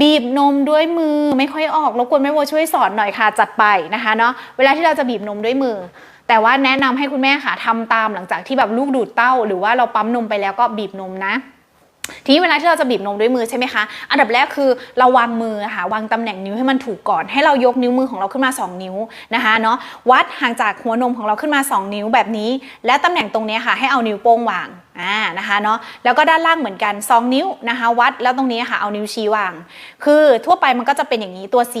บีบนมด้วยมือไม่ค่อยออกรบกวนแม่โบช่วยสอนหน่อยค่ะจัดไปนะคะเนาะเวลาที่เราจะบีบนมด้วยมือ แต่ว่าแนะนำให้คุณแม่ค่ะทำตามหลังจากที่แบบลูกดูดเต้า หรือว่าเราปั๊มนมไปแล้วก็บีบนมนะ ทีนี้เวลาที่เราจะบีบนมด้วยมือใช่ไหมคะ อันดับแรกคือเราวางมือค่ะวางตำแหน่งนิ้วให้มันถูกก่อน ให้เรายกนิ้วมือของเราขึ้นมา 2 นิ้วนะคะเนาะวัดห่างจากหัวนมของเราขึ้นมา 2 นิ้วแบบนี้ และตำแหน่งตรงนี้ค่ะ ให้เอานิ้วโป้งวางอ่านะคะเนาะแล้วก็ด้านล่างเหมือนกัน 2 นิ้วนะคะ วัดแล้วตรงนี้ค่ะเอานิ้วชี้วาง คือทั่วไปมันก็จะเป็นอย่างนี้ตัว C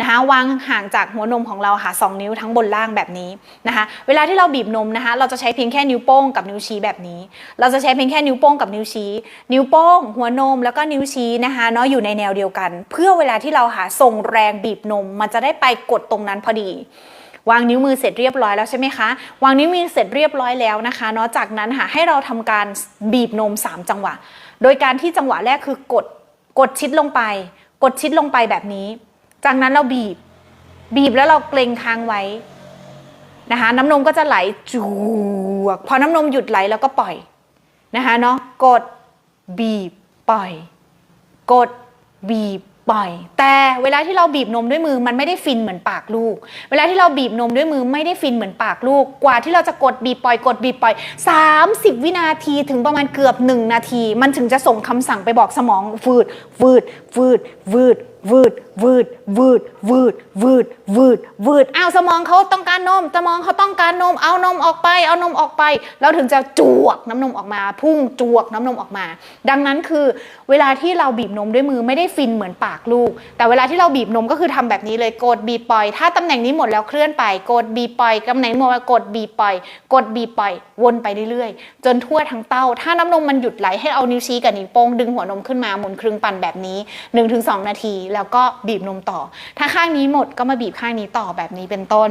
นะคะวางห่างจากหัวนมของเราค่ะ 2 นิ้วทั้งบนล่างแบบนี้นะคะ เวลาที่เราบีบนมนะคะ เราจะใช้เพียงแค่นิ้วโป้งกับนิ้วชี้แบบนี้ เราจะใช้เพียงแค่นิ้วโป้งกับนิ้วชี้ นิ้วโป้งหัวนมแล้วก็นิ้วชี้นะคะเนาะอยู่ในแนวเดียวกัน เพื่อเวลาที่เราหาส่งแรงบีบนม มันจะได้ไปกดตรงนั้นพอดี วางนิ้วมือเสร็จเรียบร้อยแล้วใช่ไหมคะ วางนิ้วมือเสร็จเรียบร้อยแล้วนะคะเนาะจากนั้นค่ะให้เราทำการบีบนม 3 จังหวะ โดยการที่จังหวะแรกคือกดกดชิดลงไป กดชิดลงไปแบบนี้ จากนั้นเราบีบ บีบแล้วเราเกรงค้างไว้นะคะน้ำนมก็จะไหลจวก พอน้ำนมหยุดไหลแล้วก็ปล่อยนะคะเนาะกด บีบปล่อย กดบีบปล่อย แต่เวลาที่เราบีบนมด้วยมือมันไม่ได้ฟินเหมือนปากลูก เวลาที่เราบีบนมด้วยมือไม่ได้ฟินเหมือนปากลูก กว่าที่เราจะกดบีบปล่อยกดบีบปล่อย 30 วินาทีถึงประมาณเกือบ 1 นาที มันถึงจะส่งคำสั่งไปบอกสมองฟืดฟืดฟืดฟืดวืดวืดวืดวืดวืดวืดวืดอ้าวสมองเขาต้องการนม สมองเขาต้องการนม เอานมออกไป เอานมออกไป แล้วถึงจะจวกน้ำนมออกมา พุ่งจวกน้ำนมออกมา ดังนั้นคือ เวลาที่เราบีบนมด้วยมือไม่ได้ฟินเหมือนปากลูก แต่เวลาที่เราบีบนมก็คือทำแบบนี้เลยกดบีบปล่อย ถ้าตำแหน่งนี้หมดแล้วเคลื่อนไปกดบีบปล่อยตำแหน่งหมดกดบีบปล่อย กดบีบปล่อย วนไปเรื่อยๆ จนทั่วทั้งเต้า ถ้าน้ำนมมันหยุดไหลให้เอานิ้วชี้กับนิ้วโป้งดึงหัวนมขึ้นมาหมุนครึ่งปั่นแบบนี้ 1-2 นาทีแล้วก็บีบนมต่อ ถ้าข้างนี้หมดก็มาบีบข้างนี้ต่อแบบนี้เป็นต้น